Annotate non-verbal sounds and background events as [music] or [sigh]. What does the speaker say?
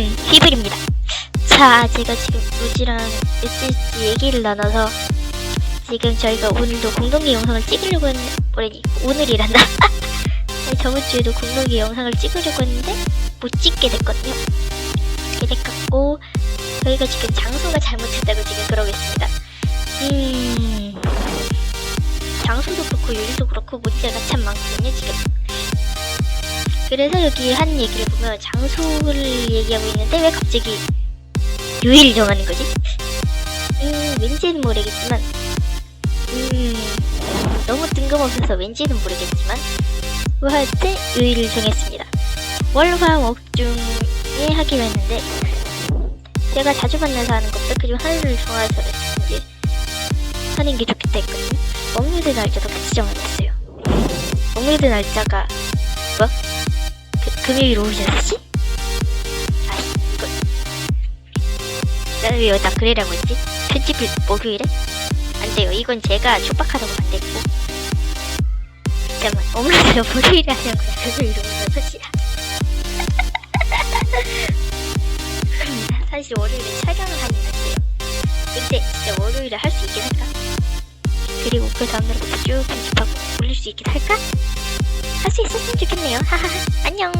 휘블입니다. 자, 제가 지금 루지랑 SSG 얘기를 나눠서 지금 저희가 오늘도 공동기 영상을 찍으려고 했는데, 뭐라니, 오늘이란다. [laughs] 저번 주에도 공동기 영상을 찍으려고 했는데, 못 찍게 됐거든요. 이렇게 됐고, 저희가 지금 장소가 잘못했다고 지금 그러겠습니다. 음, 장소도 그렇고, 요리도 그렇고, 문제가 참 많거든요, 지금. 그래서 여기 한 얘기를 보면 장소를 얘기하고 있는데 왜 갑자기 요일을 정하는 거지? 음, 왠지는 모르겠지만, 음, 너무 뜬금없어서 왠지는 모르겠지만, 뭐 하여튼 요일을 정했습니다. 월화 목중에 하기로 했는데, 제가 자주 만나서 하는 것보다 그중 하루를 정해서 이제 하는 게 좋겠다 했거든요. 먹는 날짜도 같이 정해놨어요. 먹는 날짜가 뭐? 그, 금요일 오후셨지? 아이, 이거. 나는 왜 여기다 그래라고 했지? 편집을 목요일에? 안 돼요. 이건 제가 촉박하다고 안 됐고. 잠깐만, 오늘은 [laughs] 목요일에 하는 거야. 금요일 오후 6시야. 사실 월요일에 촬영을 하긴 한데요. 근데 진짜 월요일에 할 수 있긴 할까? 그리고 그 다음날부터 쭉 편집하고 올릴 수 있긴 할까? 할 수 있었으면 좋겠네요. 하하하. 안녕.